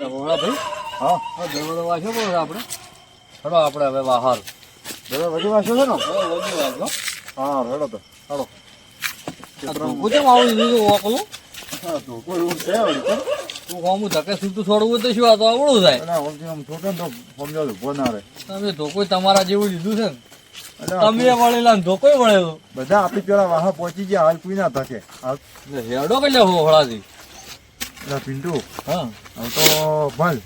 ભાઈ? હા દરવાજો વાંચો આપણે. હવે બહાર દાદા વધુ વાંચો છે ને? હવે વાંચો હા રેડો તો ચલો ધોકું કેમ આવું ઓકલું એવું છે કેમ? તું. હોમું ધકે છૂટું છોડવું તો શું આ તો આવડું થાય? આમ ને તો ઊભો ના રહે. તમે ધોકો તમારા જેવું લીધું છે ને? તમે વળેલા ને ધોકો વળેલો. બધા આપી પેલા વાહ પહોંચી ગયા હાલ કોઈ ના થકે હેડો કે લે હોળાથી એટલે પિન્ટુ હા. હવે તો ભલ.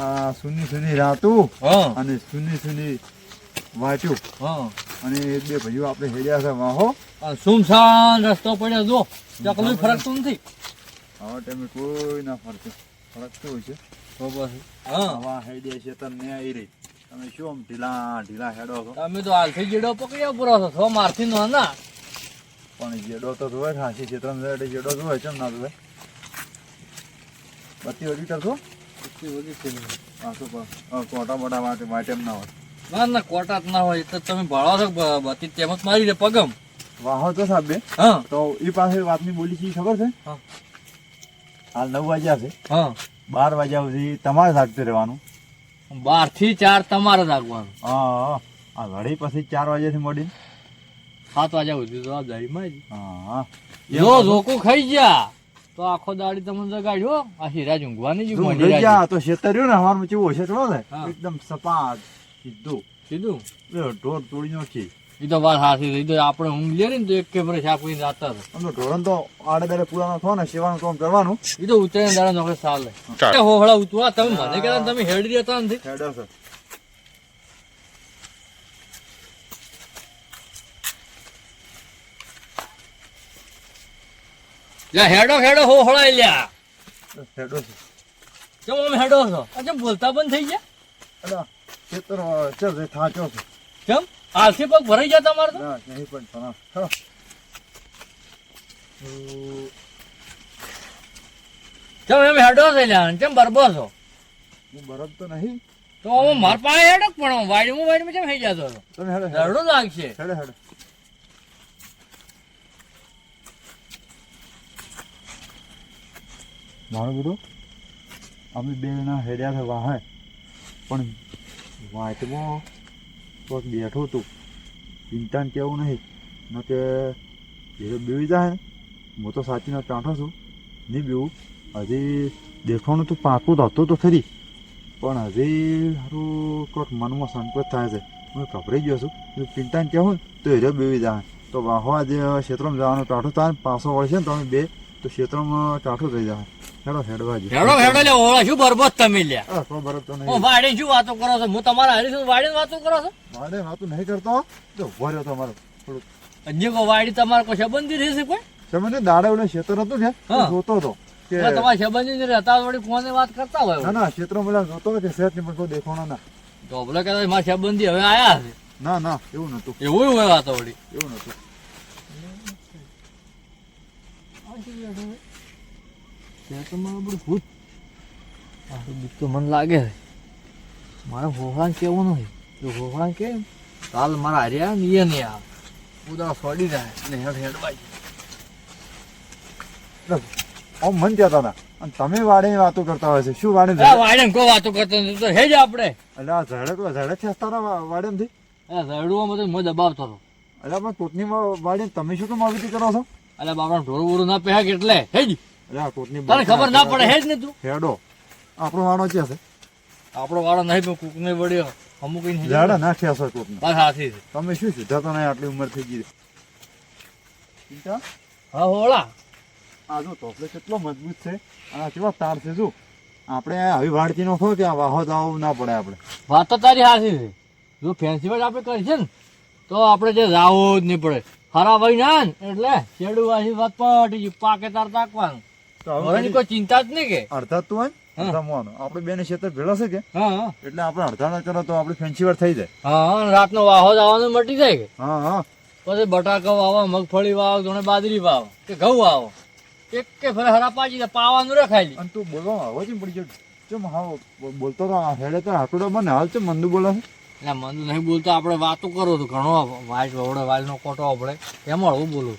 આ સુની સુની રાતું હા. અને સુની સુની વાંચ્યું હા. અને બે ભાઈઓ આપણે હેડ્યા છે વાહો. સુમસાન રસ્તો પડ્યો જો. ચકલું ફરકતું નથી. હા તમે કોઈ ના ફરકે. ફરકતું હોય છે. તો બસ હા. વાહ હેડ્યા છે તમને આવી રહી. તમે શું આમ ઢીલા ઢીલા હેડો છો? તમે તો હાલથી જેડો પકડ્યો પૂરો છો. છો મારથી નો ના. પણ જેડો તો જોવે ખાંસી છે તમે જેડો જોવે ચમ ના જોવે? બત્તી વધી કરશો? બત્તી વગી છે. હા, કોટા મોટા માટે માટે ના હોય. ના ના કોટા જ ના હોય. તો તમે ભાળો છો બત્તી તેમ જ મારી દે પગમ. વાહો તો સાહેબ બે? હા. તો એ પાસે વાતની બોલી છે ખબર છે? હા. હાલ નવ વાગ્યા છે. હા. બાર વાગ્યા સુધી તમારે જાગતું રહેવાનું. બારથી ચાર તમારે રાખવાનું હા. આ ઘડી પછી ચાર વાગ્યાથી મળી સાત વાગ્યા સુધી તો આ જવાબદારીમાં જ. હા હા. જો જોકું ખાઈ ગયા. તો આખો દાડી તમને જગાડ્યો આ ઊંઘવાની જ જો ઊંઘવાની ઊંઘી ગયા તો શેતર્યું ને હવારમાં કેવું છે ચલો ને એકદમ સપાટ સીધું. સીધું? એ ઢોર તોડી નાખી. એ તો વાત હાથી. ઈ તો આપણે ઊંઘ લે ને તો એક કેમરે છાપીને જાતા હતા આમ ઢોરણ તો આડે દાડે પૂરાનો થો ને સેવાનું કામ કરવાનું. એ તો ઉતરે દાડા નોકરી ચાલે. એ હોહળા ઉતવા તમે મને કહેતા તમે હેડી રહેતા નથી? હેડો છે. લે હેડો હેડો હોહળા લ્યા. હેડો છે. કેમ હેડો છો? અચ્છા બોલતા બંધ થઈ ગયા? અલા ખેતર ચલ રે થાચો છે. કેમ? આલસી પગ ભરાઈ ગયા તમારે તો? ના નહીં પણ પણ ચમ એમ હેડો છે લ્યા? કેમ બરબો છો? હું બરબ તો નહીં. તો હું માર પાસે હેડો પણ વાડીમાં વાડીમાં કેમ થઈ જતો હતો હેડો લાગશે. હેડો હેડો. મારું બધું અમે બે જણા હેડ્યા છે વાહે પણ વાંચમાં કોઈક બેઠું હતું. ચિંતા કેવું નહીં. ન કે એ બેવી જાય હું. તો સાચીને ચાંઠો છું. નહીં બેવું હજી દેખવાનું તો પાકું તો હતું તો ખરી. પણ હજી સારું કોઈક મનમાં સંકોચ થાય છે. હું ગભરાઈ ગયો છું. જો ચિંતા કહેવું તો એ બેવી જાય તો વાહો આજે ક્ષેત્રમાં જવાનું ટાઢું થાય પાછો વળશે ને તમે બે, તો ક્ષેત્રમાં ટાઢું થઈ જાય હેડો હેડવા જ હેડો હેડો લે ઓળા શું બરબો તમે લ્યા હા કોઈ બરફ હું નહીં શું વાતો કરો છો? હું તમારા હારી છું વાડી વાતો કરો છો? મારે વાતું નહીં કરતો? તો ઊભો તમારો. થોડુંક. હજી કો વાડી તમારે કોઈ સંબંધી રહેશે કોઈ? તમે ને ક્ષેત્ર હતું ને જોતો હતો કે તમારા સંબંધી રહેતા વળી કોને વાત કરતા હોય? ના ના પેલા જોતો કે શેઠ ને પણ કોઈ દેખાણો ના. તો ભલે કદાચ મારા સંબંધી હવે આયા છે. ના ના એવું નતું એવું હોય વાતો વળી. એવું નતું બીક તો મને લાગે મારે હોહળાને કેવું નથી. જો હોહળાને કે કાલ મારા હાર્યા ને એ નહીં આવે ઉદાસ ફડી જાય ને હેડ હેડ બાઈ આમ મન કહેતા હતા અને તમે વાડે વાતો કરતા હોય છે. શું વાડે વાડે વાતો કરતો તો હેજ આપણે. એટલે આ ઝાડે તો છે હતા વાડેમથી? આ ઝાડુમાં બધું મોં દબાવતો હતો એટલે પણ કોટની વાડે તમે શું કામ આવી કરો છો? એટલે બાપડા ઢોરું બોરું ના પહેક એટલે. આ કોટની તને ખબર ના પડે ને તું? હેડો. આપણો વાળો છે છે? આપણો વાળો નહીં પણ કૂક નહીં વળ્યો. અમુક ઈ નહીં. ઝાડા ના ખેંચો કોટને. બસ હાથી છે. તમે શું સીધા તો નહીં આટલી ઉંમર થઈ ગઈ? ચિંતા? હા હોળા. આ જો તોફલો કેટલો મજબૂત છે. અને આ કેવા તાર છે શું આપણે આવી વાડતી નો કે આ વાહો જવું ના પડે આપણે. વાત તો તારી હાથી છે. જો ફેન્સી વાત આપણે કરી છે ને તો આપણે જે રાવો જ નહીં પડે. હરા ભાઈ ના એટલે શેડું આશી વાત ગયું પાકે તાર તાકવાનું. કોઈ ચિંતા જ નહીં કે? અડધા તું હોય હા. અડધા મોનો આપણે બેને ક્ષેત્ર ભેળો છે કે? એટલે આપણે અડધા ના કરો તો આપણે ફેન્સી વાર થઈ જાય. હા રાતનો વાહો જવાનો મટી જાય કે? હા હા. પછી બટાકા વાવો મગફળી વાવો જોણે બાજરી વાવો કે ઘઉં વાવો. એક કે ફરે હરા દે, પાવાનું રખાય લી. અને તું બોલવા આવો છે પડી ગયો ચમ હા બોલતો તો હેડે તો હાટુડો બને. હાલ છે મંદુ બોલે છે? એટલે મને નહીં બોલતો આપણે વાતો કરો તો ઘણો વાઇટ વવડે વાલનો કોટો આપણે એમાં હું બોલું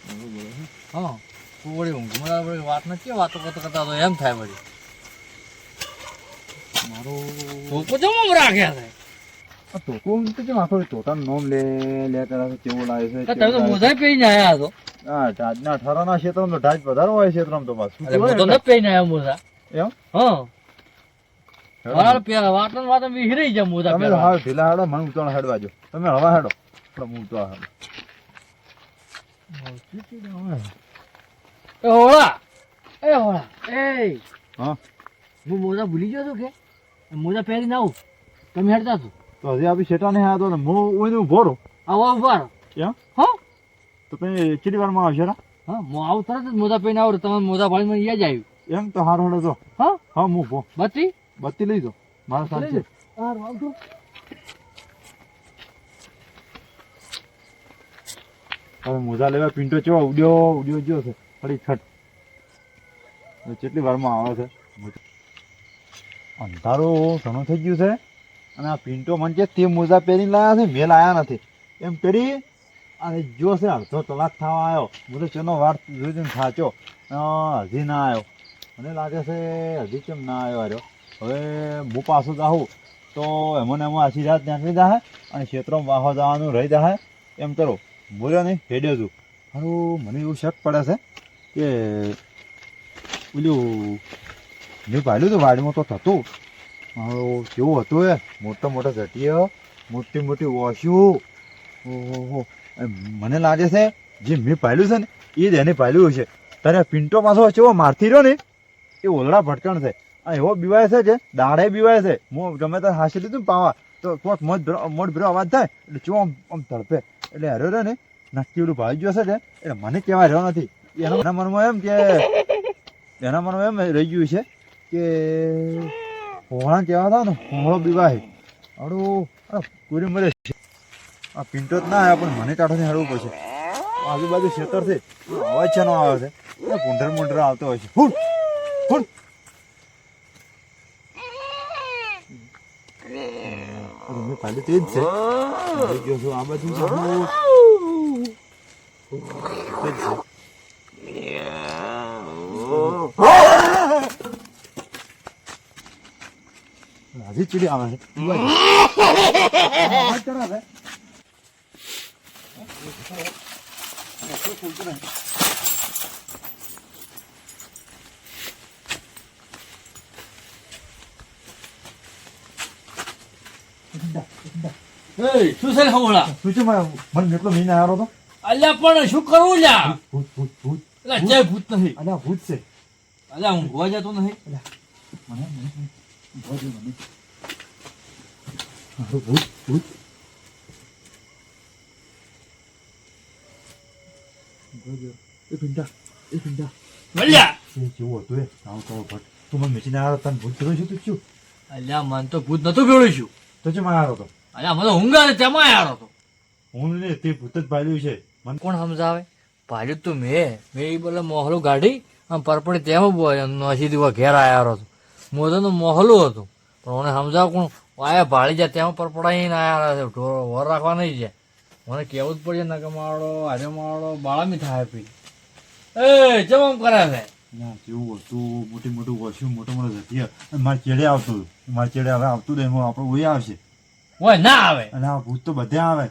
હા. તું વળી વળી વાત નથી વાતો કરતા કરતા તો એમ થાય વળી. મારો ટોકો જમમ રાખ્યા છે? આ ટોકો તો કેમ આખો ટોટાનું નામ લે લે કરે છે કેવું લાગે છે તમે તો મોજા પહેરીને આયા હતો હા ઢાજના ઠરાના ક્ષેત્રમાં તો ઢાજ વધારે હોય ક્ષેત્રમાં તો પાછું અરે તો ન પહેરીને આયા મોજા એમ? હા. પેલા જાય મોજા તમે ઢીલા હેડો મને ઉતાવળ હેડવા જો તમે હવા હેડો. પણ હું ઉતાવળ હેડો એ હોળા. એ હોળા. એ હા? હું મોજા ભૂલી ગયો છું કે? મોજા પહેરીને આવું. તમે હેડતા છો. તો હજી આપી શેટા નહીં આવ્યો તો હું ઓઈને ઊભો રહું. આવો ઊભા રહો. એમ હા? તો તમે કેટલી વારમાં આવશે રા? હા હું આવું તરત જ મોજા પહેરીને આવું તમારે મોજા ભાળી મને યાદ આવ્યું એમ તો હાર હડો તો હા? હા હું ઊભો બત્તી બત્તી લઈ દો મારા સાથે છે. હારું, આવજો. હવે મોજા લેવા પિન્ટો ચો ઉડ્યો ઉડ્યો ગયો છે. ફરી છઠ કેટલી વારમાં આવે છે? અંધારું ઘણું થઈ ગયું છે. અને આ પિન્ટો મન છે તે મોજા પહેરીને લાયા છે, મેં આવ્યા નથી. એમ કરી અને જો છે, અડધો કલાક થવા આવ્યો. હું ચેનો વાર જોઈ જોઈને સાચો હજી ના આવ્યો. મને લાગે છે, હજી કેમ ના આવ્યો આર્યો હવે હું પાછું જાઉં તો એમાં એમાં આછી રાત નીકળી જાય અને ક્ષેત્રમાં વાહવા જવાનું રહી જાય એમ કરો. બોલ્યો નહીં, હેડ્યો છું. હારું, મને એવું શક પડે છે. કે પેલું મેં પાડ્યું હતું વાડીમાં તો થતું. કેવું હતું એ, મોટા મોટા ઘટીએ, મોટી મોટી વોશું ઓહો મને લાગે છે, જે મેં પાડ્યું છે ને, એ જ એને પાડ્યું છે તારે પિન્ટો પાછો ચેવો મારતી રહ્યો ને? એ ઓલડા ભટકણ છે. આ એવો બીવાય છે જે, દાડે બીવાય છે. હું ગમે ત્યારે હાસી લીધું પાવા, તો કોક મોટ મોટ ભરો અવાજ થાય, એટલે ચો આમ આમ તડપે. એટલે હર્યો રહ્યો ને નક્કી ઓલું ભાઈ ગયો છે એટલે મને કહેવાય રહ્યો નથી. એના મનમાં એમ કે એના મનમાં એમ રહી ગયું છે કે હોળા કહેવા હતા ને હોળો બીવાય હડું પૂરી મરે છે? આ પિંટો જ ના આવ્યા પણ મને કાઢો ને હાડવું પડશે. આજુબાજુ ખેતર છે અવાજ છે નો આવે છે. પૂંઢર મૂંઢર આવતો હોય છે. ફૂટ ફૂટ. ખાલી તે જ આવી છું આ બાજુ છે હું. તે જ છે. હજી ચીડી આવે છે. શું છે હોળા શું છે મને એટલો મહિને આવ્યો હતો અલ્યા પણ શું કરવું લ્યા? ભૂત ભૂત ભૂત અલ્યા ભૂત નથી. અલ્યા ભૂત છે. અલ્યા હું ગોવા જતો નથી. મને મને મને રહ્યો મને ભૂત ભૂત એ પિંડા એ પિંડા મળ્યા એ જેવું હતું એ આવું કરો ભટ મને તને ભૂત જોયું છું તું શું અલ્યા, મન તો ભૂત નતું ભેળું છું તો છે માં આવ્યો હતો અલ્યા મને ઊંઘ તેમાં આવ્યો હતો. હું ને તે ભૂત જ પાડ્યું છે મને કોણ સમજાવે? ભાડ્યું તું મેં. મેં એ બોલે મોહલું ગાડી આમ પરપડી તેમાં નસી દીવા ઘેર આવ્યો હતો મોદોનું મોહલું હતું. પણ મને સમજાવ કોણ? આયા ભાળી જાય તેમાં ના આવ્યા છે. ઢોર વર રાખવા નહીં જાય. મને કેવું જ પડશે નકે માળો આજે માળો બાળામી થાય પી એ આમ કરે છે? ના જેવું હતું? મોટી મોટું વસ્યું મોટો મોટો જતી મારે ચેડે આવતું મારે ચેડે હવે આવતું નહીં હું આપણું ઓય આવશે. ઓય ના આવે. અને આ ભૂત તો બધે આવે.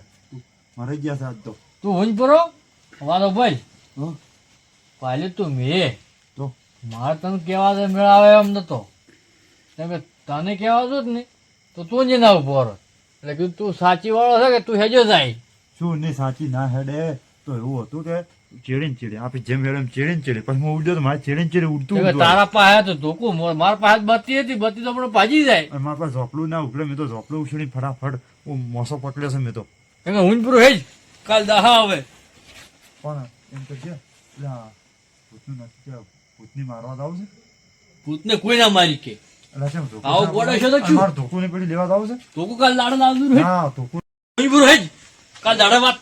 મરી ગયા છે આજ તો. તું ઊંઝ પરો? વાલો ભાઈ. પાલે તું મેં. તો? મારે તને કહેવા દે મેળાવે એમ નતો. કેમ કે તને કેવા જ ને તો તું જ ના ઊભો રહો એટલે કીધું તું સાચી વાળો છે કે તું હેજો જાય? શું ને સાચી ના હેડે. તો એવું હતું કે ચેડે ને ચેડે આપી જેમ હેડે ચેડે ને ચેડે. પછી હું ઉડ્યો તો મારે ચેડે ને ચેડે ઉડતું તારા પાસે તો ધોકું મારા પાસે બત્તી હતી બત્તી તો પણ ભાજી જાય. મારા પાસે ઝોપડું ના ઉપડે મેં તો ઝોપડું ઉછળી ફટાફટ હું મોસો પકડ્યો છે મેં તો. કેમ કે હું પૂરું હેજ કાલ દહા આવે. પણ એમ આ ભૂતનું નથી કે ભૂતની મારવા જ આવશે? ભૂતને કોઈ ના મારી કે. આવો પડે? છે તો શું? મારે ધોકો ને લેવા છે ધોકું કાલ દાડા ધોકો કાલ દાડા વાત.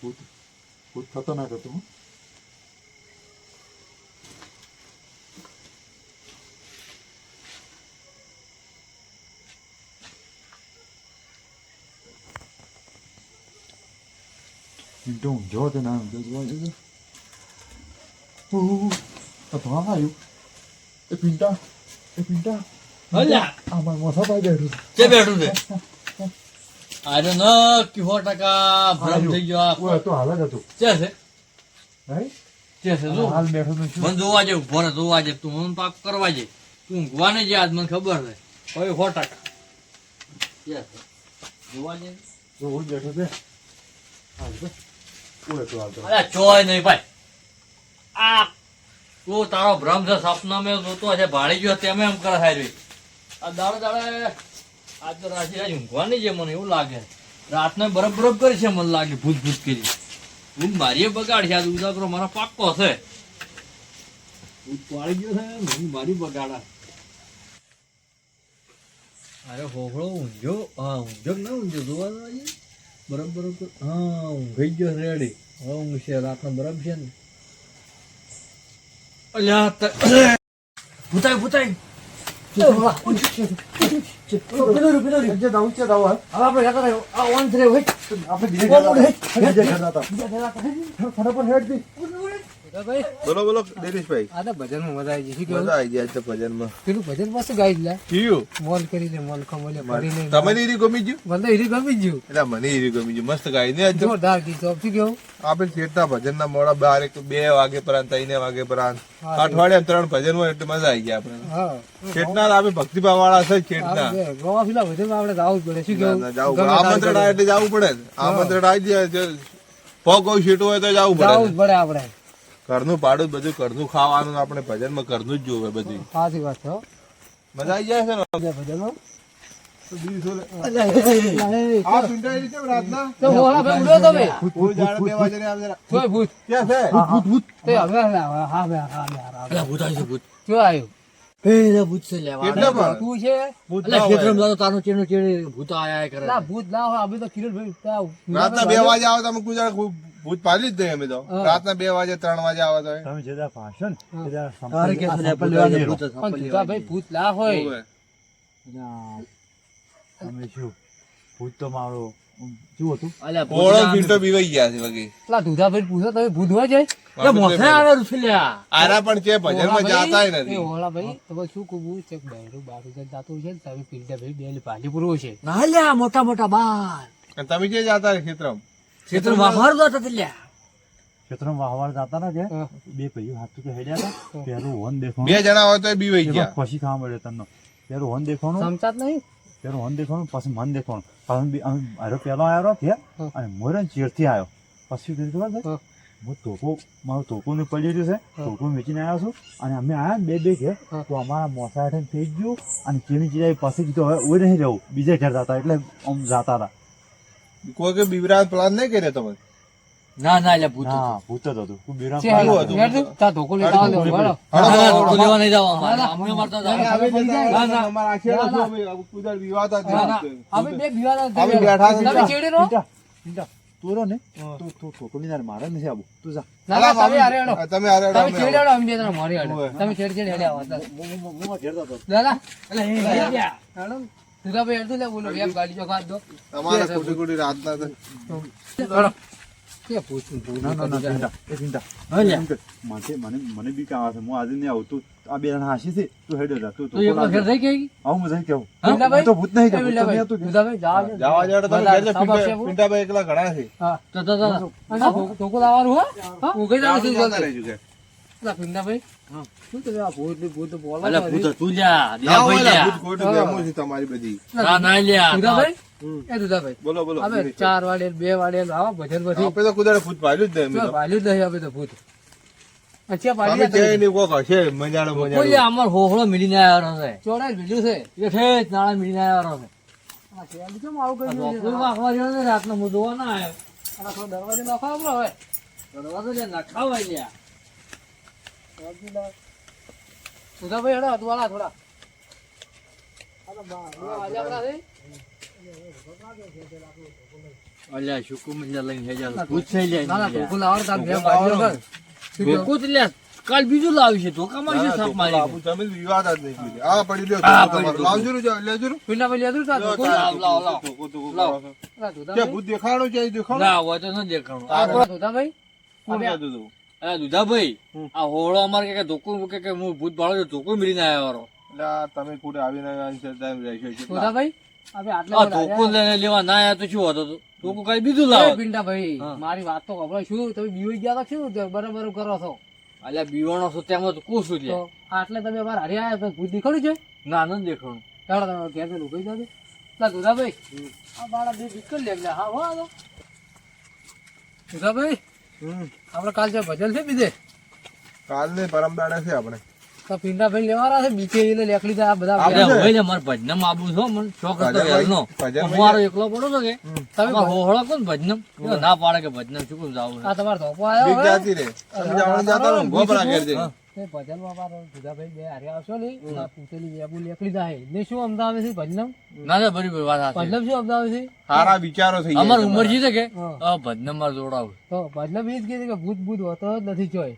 ભૂત ભૂત ખતરનાક હતું જોવા જજો. ઓહ, આ ભા આવ્યું. એ પિન્ટા એ પિંટા અલ્યા આમાં મોસા ભાઈ બેઠું જે બેઠું છે આજે ન કિહો ટકા ભરમ થઈ ગયો આ તો હાલ જ હતું છે છે નહીં છે છે જો હાલ બેઠો તો મને જોવા જે ઊભો જોવા જે તું મને પાક કરવા જે તું ઊંઘવા નહીં જે આજ મને ખબર છે હવે સો ટકા છે છે. જોવા જે જોવું હું બેઠો છે હાલ તો. ઓય તો હાલ તો અરે ચોય નહીં ભાઈ આ તું તારો ભ્રમ છે સપના મેં જોતો છે ભાળી ગયો તેમ એમ કરે સાહેબ આ દાડે દાડે આજ તો રાજી આજ ઊંઘવાની છે મને એવું લાગે. રાતને બરફ બરફ કરી છે મને લાગે, ભૂત ભૂત કરી. હું મારી બગાડ છે આજ ઉદાકરો મારા પાક્કો છે. પાડી ગયો છે હું મારી બગાડા. અરે હોહળો ઊંઘ્યો? હા, ઊંઘ્યો ના ઊંઘ્યો? જોવા બરફ બરફ હા ઊંઘાઈ ગયો રેડી હવે ઊંઘ છે, રાતનો બરફ છે ને. અલ્યા ત- ભૂતાઈ ભૂતાઈ આપણે બોલો બોલો દિનેશભાઈ. આ તો ભજનમાં મજા આવી જશે મજા આવી ગયા છે ભજનમાં. પેલું ભજન પાસે ગાઈ લે? કયું? મોલ કરીને મોલ કમોલે કરીને તમને ઈરી ગમી ગયું? મને ઈરી ગમી ગયું. એટલે મને ઈરી ગમી ગયું. મસ્ત ગાઈ ને તો. જોરદાર ગીત. તો શું કેવું આપણે ભજન ના મોડા બાર એક બે વાગે પરાંત ત્રણ વાગે પરાંત. અઠવાડિયા ત્રણ ભજન હોય એટલે મજા આવી ગયા આપણે શેઠના આપણે ભક્તિભાવ વાળા છે શેઠના. ગોવા પેલા ભજનમાં આપણે જવું પડે. શું કેવું જાવું આમંત્રણ આવે એટલે જવું પડે. આમંત્રણ આવી જાય પગ હોય શેઠું હોય તો જવું પડે. જવું પડે આપણે. ઘરનું ભાડું બધું ઘરનું ખાવાનું આપણે ભજનમાં ઘરનું જ જોવે બધું. સાચી વાત છે મજા આવી જાય છે ને? ભજનમાં ભૂત ના હોય. ખેતરમાં જાતો તારનો ચેડો ચેડે ભૂત આયા કરે. ના ભૂત ના હોય આપણે તો ત્યાં બે વાગે આવે તમે ખૂબ ભૂત પાડી જ દઈએ અમે તો. રાતના બે વાગે ત્રણ વાગે આવે તો તમે જે દા ભાષણ જુદા ભાઈ ભૂત ના હોય. તમે શું ભૂત તો મારો શું હતું? બીવાઈ ગયા છે પેલા પૂછો તમે ભૂત હોય જાય મોસે આવે રૂસલ્યા. આરા પણ છે ભજનમાં જાતા નથી. ભાઈ તમે શું કહું છે બહેરું બારું જાતું છે તમે પીડા ભાઈ પાલી પૂરવું છે. ના લ્યા મોટા મોટા બાર તમે જે જાતા રે ખેતરમાં ખેતર વાહવાર જતા તે લ્યા. વાહવાર જતા ના કે બે ભાઈઓ હાથ કે હેડ્યા હતા. પેલું હોન દેખવાનું. બે જણા હોય તો બી વહી ગયા. ખુશી ખાવા મળે તમને પેલું હોન દેખવાનું. સમજાત નહીં? પેલું હોન દેખવાનું પછી મન દેખવાનું. પાછું બી- અમે પેલો આવ્યો કે અને મોરન ચીરથી આવ્યો. પછી કીધું ખબર છે? હું. તોકો મારું તોપો ને પડી રહ્યું છે. તોપો વેચીને આવ્યો છું. અને અમે આયા બે બે ઘેર તો અમારા મોસા હેઠળ થઈ ગયું અને ચીની ચીરાઈ પછી કીધું હવે ઓય નહીં રહું બીજે ઘેર જતા એટલે આમ જતા હતા. કોઈ કે બીવરાજ પ્લાન નહીં કર્યો તમે ના ના એટલે ભૂત હા ભૂત જ હતું. તું, ધોકો આવો, ધોકો હાલો. ના, ધોકો લેવા નહીં જવા અમારે. અમે અમારા કુદર વિવાદ બે બેઠા. તમે ચેડી તું ને તું તું તોકુની તારે મારે નથી આવું તું જા ના, ના, તમે હારે હેડો. તમે હારે હેડો, તમે ચેડી હેડો, અમે બે જણા મોરી હેડો. તમે ચેડી ચેડી હેડ્યા આવો, ચાલ. હું- હું- હું ઘેર જતો હતો. દાદા, અલ્યા, એ લઈ ભાઈ. લે, બોલો, વેપ ગાડી જો ખાધ દો. તમારે કુટી ખોટી રાતના તો હેડો. કે પૂછું, પૂછું. ના એ મને મને બી કામ છે હું આજે નહીં આવું આ બે જણા હાસી છે તું હેડો જા તું તું એકલો ઘેર થઈ ગઈ? આવું મજા કેવું હું તો ભૂત નહીં તો જાવા ઘેર પિંટા-? એકલા ઘણા છે હા. તો તો તો અને ધોકો- ધોકો લાવવાનું હો? હા? જાવ છું, જલ્દી. ચાર વાડે બે વાડે આવો ભજન પછી. આપણે તો કુદાડે ભૂત પાડ્યું જ નહીં. ભાલ્યું જ નહીં હવે તો ભૂત. અમાર હોહળો મિલીને આવ્યો છે. ચોડાઈ છે? ઠેઠ નાળા મિલીને આવ્યો છે. છે? જેવો ને રાતનો હું જોવા ના આવ્યો. આ દરવાજો નાખવા હવે. દરવાજો લ્યા. સુધાભાઈ હેડો થોડા. અલ્યા શુકુ લઈને હેજા ના બે કાલ બીજું લાવ્યું છે ધોકામાં છે સાપ મારી બાપુ, તમે વિવાદ જ નહીં કર્યો. આ પડી લ્યો આ પડી લાવજો ને, જા, લેજો ને. પિંડાભાઈ લેતું તાર ધોકો. લાવ, લાવ, લાવ. ધોકો, ધોકો લાવ. કરો છો. આ ક્યાં દુધાભાઈ ભૂત દેખાડો છે અહીં ના હોય તો ન દેખાણું આ દુધાભાઈ કોણ હવે- કહેતું હતું? અરે દુધાભાઈ આ હોળો અમારે કે ધોકું કે કે હું ભૂત ભાળો છું ધોકું મિલીને આવ્યો વારો એટલે તમે કુડે આવીને કેટલા? સુધાભાઈ આટલા આ ધોકું લઈને લેવા ના આવ્યા તો શું હતો તો? ધોકું કઈ બીજું લાવો. પિંડા ભાઈ મારી વાત તો ખબર શું તમે બીવી ગયા છો શું બરાબર કરો છો? એટલે બીવાણો છો તેમાં તો કું શું લે આટલે તમે અમારે હારી આવ્યા તો ભૂત દેખાડ્યું છે? ના નથી દેખાણું ચાલો તમે ઘેર પેલું કહી દો ના દુધાભાઈ આ બાળા બે વિકલ લે હા હો દુધાભાઈ. આપણે કાલ જે ભજન છે બીજે? કાલ ને પરમ દાડે છે આપણે. તો પિંડાભાઈ લેવાના છે બીજે એને લેકડી આ બધા હોય છે. હવે મારે ભજનમ આબુ છો મને શોખ હતો ભજન હું મારો એકલો પડો છો કે તમે હોહળો કોણ ભજનમ. ના પાડે કે ભજનમ શું કોણ જાવું આ તમારે ધોપો આવ્યો બીક હવે? જાતી રે ગોબરા કરી જાતા પરા. એ ભજનમાં પાછો દુધાભાઈ બે હારે આવશો ને આ પૂતેલી વેબુ લેકડી જાય. ને શું અમદાવાદ છે ભજનમ? ના ના બરી બરી વાત સાચી. ભજનમ શું અમદાવાદ છે સારા વિચારો થઈ અમાર ઉંમર છે કે? ભજનમ મારે જોડાવું. તો ભજનમ એ જ કીધું કે ભૂત ભૂત હોતો જ નથી ચોય.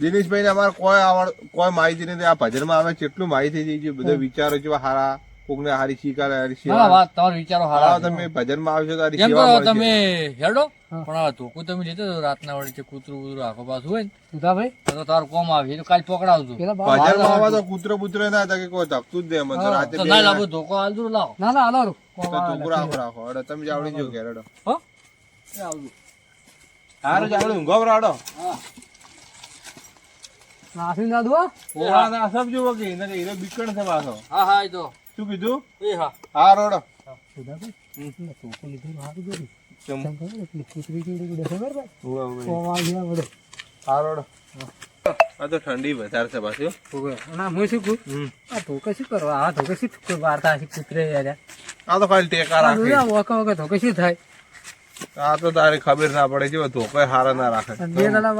દિનેશભાઈ ને અમારે કોઈ આવડ કોઈ માહિતી નથી. આ ભજનમાં આવે કેટલું માહિતી થઈ ગયું બધા વિચારો જેવા હારા કોકને હારી શિકાર હારી ના, વાત તમારો વિચારો હારા. તમે ભજનમાં આવશો તો હારી કેમ કરો તમે હેડો. પણ આ ધોકો તમે લેતો તો રાતના વળી છે કૂતરું કૂતરું આખો પાસ હોય ને દુધાભાઈ તો તારું કોમ આવે એ તો કાલ પકડાવજો. ભજનમાં આવા તો કૂતરો બૂતરો ના હતા કે કોઈ ધકતું જ દે મને તો રાતે ના લાવો ધોકો હાલતું લાવો. ના ના આલો ચોખ્ખું રાખો રાખો હેડો તમે જાવડી જો ઘેર હેડો. હો? આવજો. હારું જાવડી ઊંઘો રાડો હા. નાસી ના દો ઓળા ના સબ જુઓ કે એને કે એને બીકણ છે પાછો. હા હા એ તો. શું કીધું? એ હા. હા રોડો. આ તો ઠંડી વધારે છે પાછું. ના હું શું કહું? આ ધોકે શું કરવા? આ ધોકે શું વાર્તા છે? કૂતરે યાર. આ તો ખાલી ટેકા રાખે. ધોકે શું થાય? આ તો તારે ખબર ના પડે. છે ધોકા હારા ના રાખે.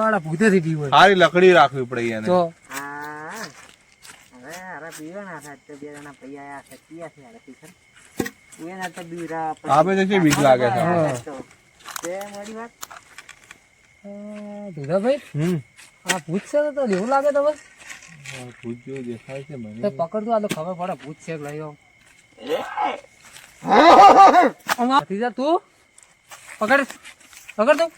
વાળા ભૂતેથી પીવો. સારી લકડી રાખવી પડે એને. તો? આપે તો બીક લાગે છે દુધાભાઈ હમ છે તો લાગે તમે ભૂત જેવું આ તો ખબર પડે ભૂત છે લઈ આવો તું પકડ પકડ તું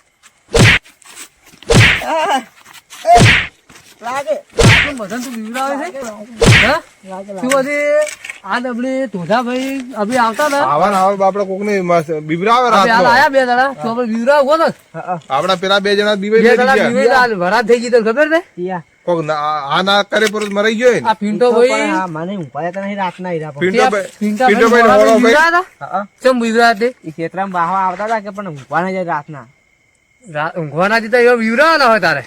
આટલું બધાને તું બીવડાવે છે. શું હજી? આ ડબલી ધોધાભાઈ અભી આવતા હતા. આવા ને આવા આપડે કોક ને બીવરાવે રાત આયા બે દાડા તો આપણે બીવડાવ ઊભો આપડા પેલા બે જણા બે વરાત થઈ ગઈ તો ખબર ને કોક ના- આ ના કરે પર મરાઈ ગયો ને. આ પિન્ટો ભાઈ. પિન્ટો ભાઈ પિન્ટો પિન્ટો ભાઈ ભાઈ હોળો ભાઈ ચમ બીવડાયા તે? ખેતરામાં બાહવા આવતા હતા કે પણ ઊંઘવાના જાય રાતના? રા- ઊંઘવાના દીધા એવા બીવડાવાના હોય તારે.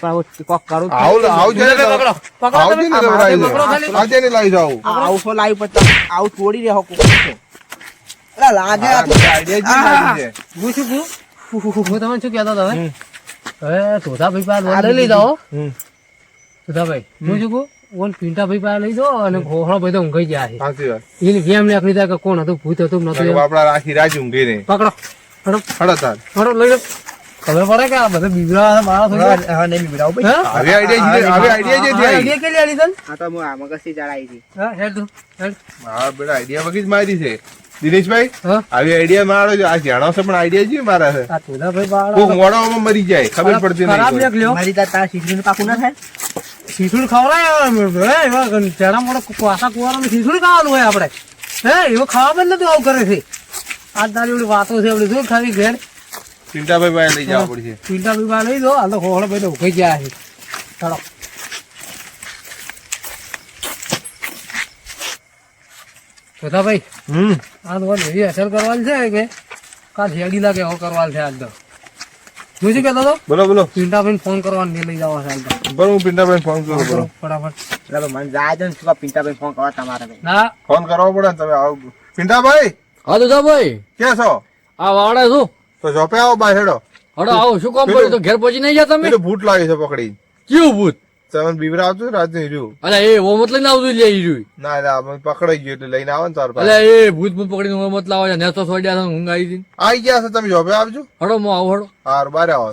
કોક કરું આવું આવું છે પકડો. પકડો. આવું છે ને ગભરાઈ પકડો ખાલી. આજે ને લઈ જાવ આવું. તો લાવી પડતા આવું તોડી રહ્યો કોક અલા લાગે આ આઈડિયા છે. હું શું કહું? હું તમને શું કહેતો હતો હવે? હવે ધોધાભાઈ પાસે લઈ જાઓ. હમ. ધોધાભાઈ હું શું કહું? ઓન પિંટાભાઈ પાસે લઈ જાઓ અને ઘોડો ભાઈ તો ઊંઘાઈ ગયા છે. એની ગેમ નીકળી જાય કે કોણ હતું? ભૂત હતું નતું. આપડા રાખી રાજ ઊંઘી ને પકડો. પકડો હડો તાર. પકડો લઈ જાઓ ખબર પડે કે આ બધા બીવડા હોય? હવે- હવે નહીં બીવડાવું ભાઈ. હા? હવે આઈડિયા છે હવે આઈડિયા જે આ આઈડિયા કેટલી આલી તન હા તો હું આ મગજથી ચડાવી હતી. હા, હેડ તું, હેડ. હા બેટા આઈડિયા વગી જ મારી છે. દિનેશભાઈ હા? આવી આઈડિયા મારો આ જાણો છે પણ આઈડિયા છે મારા છે. આ ધોધાભાઈ બાળા કોક મોડામાં મરી જાય ખબર પડતી ખરાબ નહીં લ્યો. મારી તા તાર ને પાકું ના થાય? ખવડાય હે એવા તેના મોડે કુવાસા કુવારાનું શીશું ખાવાનું હોય આપણે. હે એવું ખાવા જ નથી આવું કરે છે. આ તારી ઓલી વાતો છે ઓલી શું ખાવી ઘેર. ચિંતાભાઈ ભાઈ લઈ જવા પડશે. પીંટા ભાઈ લઈ દો આ તો ખોળ ભાઈ તો ઊભી ગયા છે. ચલો. ભાઈ હમ. આ તો એવી અસર કરવાની છે કે કાલ હેડી લાગે હો કરવાની છે આજ તો. હું શું કહેતો હતો બોલો બોલો. પીંટા ભાઈ ફોન કરવાનો નહીં લઈ જવા હાલ તો. બરો હું પિંટાભાઈ ફોન કરું બરો ફટાફટ એટલે મને જાય છે ને શું પિંટાભાઈ ફોન કરવા તમારે ભાઈ. ના. ફોન કરવો પડે ને તમે આવો. પિંટાભાઈ? હા દુધાભાઈ કે છો? આ વાવડા શું તો જોપે આવો બાય હેડો. હડો આવો. શું કામ પડ્યું? તો ઘેર પહોંચી નહીં ગયા તમે? પેલું ભૂત લાગે છે પકડી કયું ભૂત? તમે બીવરા આવતું રાત ને હીરું અલે એ ઓમત મત લઈને આવતું લે હીરું ના ના અમે પકડાઈ ગયું એટલે લઈને આવો ને તાર અલે એ ભૂત ભૂત પકડીને ઓમત મત લાવો ને તો સોડ્યા છે ઊંઘ આવી હતી આઈ ગયા છે તમે જોપે આવજો. હડો મો આવો હડો. હાર બારે આવો.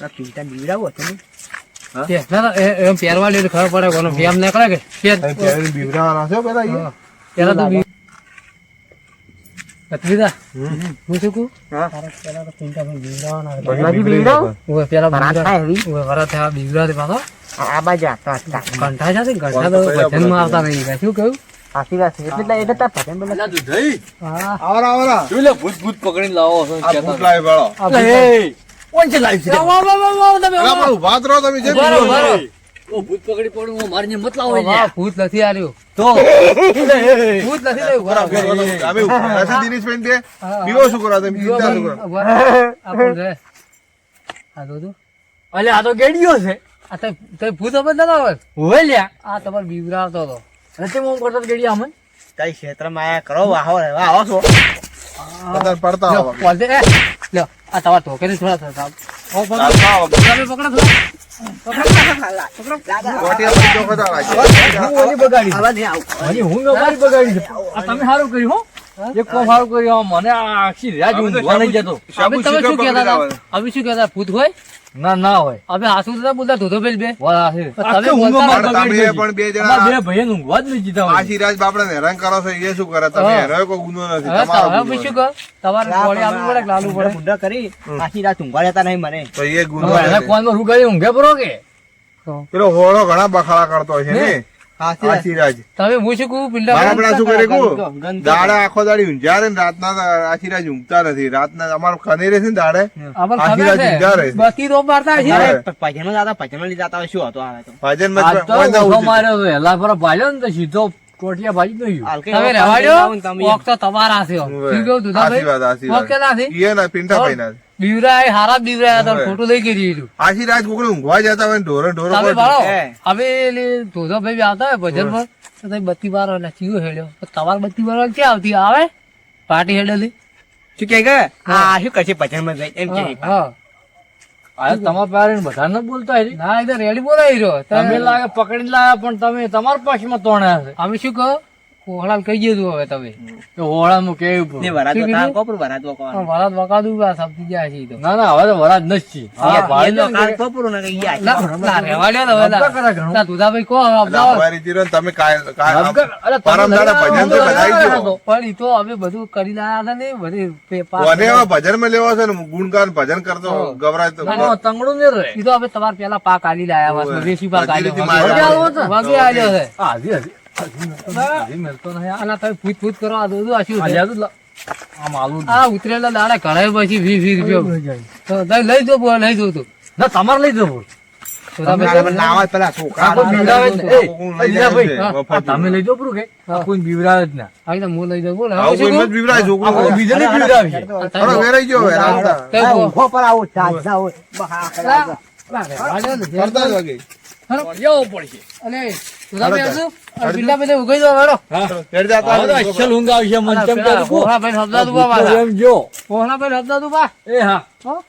ના પિંટા બીવડાવું હતું ને તે ના ના, એ- એમ પહેરવા લે ખબર પડે કોનો ફેમ નીકળે કે. ફેર બીવરા? પેલા તો બી- હું શું કહું? પેલા તો પિંટાભાઈ બીવડાવવાના હતા. બદલાજી બીવડાવ? ઓવે, પેલા બીવડા- થાય એવી? ઓવે, વરાત થયા પાછો. આ બાજુ આ કંઠા છે કંઠા તો તો કર્યા આવતા રહી શું કહ્યું? સાચી વાત છે. એટલે એટલે તાર ભજન બોલે. અલા દુધાઈ, હા. આવરા આવરા જોઈ લે ભૂત ભૂત પકડીને લાવો છો આ ભૂત લાવી વાળો એ, કોણ છે લાવી છે? વાહ, વાહ, વાહ, તમે. પણ ઊભા રહો તમે જેમ ઓ ભૂત પકડી પડું હું મારીને મત લાવો વાહ, ભૂત નથી આલ્યો તો ભૂત નથી લાવ્યો તમે. અમે ઊભા રહ્યા છે દિનેશભાઈ ને તે. હા. પીવો શું કરો તમે ચિંતા શું કરો ઊભા રહો. આ છે? તો. અલે આ તો ગેડિયો છે આ તો તે ભૂત અમે ના આવે? હોય લ્યા આ તમારે બીવડાવતો હતો નથી તે હું કરતો ગેડિયા અમન કઈ ક્ષેત્રમાં આયા કરો વાહો રે વાહો છો પડતા આવો. લે દે, આ તમારા ઢોકરી થોડા થોડા ઓ, બગાડી તમે સારું કર્યું હો. એક કોમ સારું કર્યું મને આખી તો ઊંઘવા નહીં જતો. હવે તમે શું કહેતા. હતા? હવે શું કહેતા ભૂત હોય? ના ના હોય. હવે હાસુ તો બોલતા ધોધો પેલ બે. તમે પણ બે જણા. બે ભાઈને ઊંઘવા જ નહીં જીતા આ હોય સિરાજ બાપડાને હેરાન કરો છો એ શું કરે? તમે હા. હેરાન કોઈ ગુનો નથી. તમારો તમે શું. કહો? તમારે ગોળી આપવી પડે કે પડે? મુંડા કરી આખી રાત ઊંઘવા રહેતા નહીં મને. તો એ ગુનો હવે એના છે. કોનમાં ઊંઘે બરો કે? પેલો હોળો ઘણા બખાડા કરતો હોય છે ને? સાચી આ વાત. સિરાજ તમે હું શું કહું પિંડા મારા શું કરે કહું ગંધ- આખો દાડી ઊંઝા રહે ને રાતના ઊંઘતા નથી. રાતના અમારો દાડે. રહે. મારતા છે શું હતો આવે તો. માર્યો પર ભાલ્યો તો સીધો ટોટિયા ભાજી તમે રહેવાડ્યો તમારા છે. શું કહું ના ના બીવરા એ હારા જ હતા ઉવે. લઈ ગઈ દીધું આશી રાત કોકડે ઊંઘવા જતા હોય ને ઢોરો ઢોરો તમે કોઈ- હવે એટલે ધોધો બી આવતા હોય ભજન પર તો તમે બત્તી બાર એટલે ચીયો હેડ્યો. તો તમારે બત્તી બાર ક્યાં આવતી? આવે? પાર્ટી હેડેલી? શું કહે કે? આ શું કરશે ભજનમાં જઈ એમ કે હા. આ તમારા પાસે બધા ન બોલતા હજી. ના એકદમ રેડી બોલાવી રહ્યો. તમે લાગે પકડીને લાયા પણ તમે તમારા પાસમાં તોણ્યા છે. અમે શું કહો? કોહલાલ કહી દીધું હવે તમે કે હોળાનું કેવું ને પડે. વરાત કીધું? કોપરું વરાત સમજી જાય છે તો ના ના હવે તો વરાત નથી હા, તો કાલ કોપરું ને. ના, ના, હવે ના. ના, હવે તમે પરમ દાડે ભજન તો બધાઈ ગયો. પણ ઈ તો અમે બધું કરી લાયા હતા ને બધી ભજનમાં લેવા છે ને ગુણગાન ભજન કરતો ગવરાય તો ના, ના, તંગડું નહીં ઈ તો અમે તમારે પેલા પાક આલી લાયા. હતા પાક આલી વાગે આલ્યો છે. હજી હજી આ- આ આ આ. આ ના તમારે લઈ જવું આ આ તમે લઈ જાઓ કે? કોઈ બીવડાવે ના. હા, હું લઈ દઉં બોલ. આ કોઈ બીજાને બીવડાવી છે. થોડો વેરાઈ ગયો આ. ઊંઘો પર આવું ચાલતા હોય. ના, ને. કરતા જ પડશે. અને હા. ઊંઘ આવશે મને ચમ કરું છું. પોહળાભાઈ હબદાદુ બા એમ જો. પોહળાભાઈ હબદાદુ બા. એ હા. હો?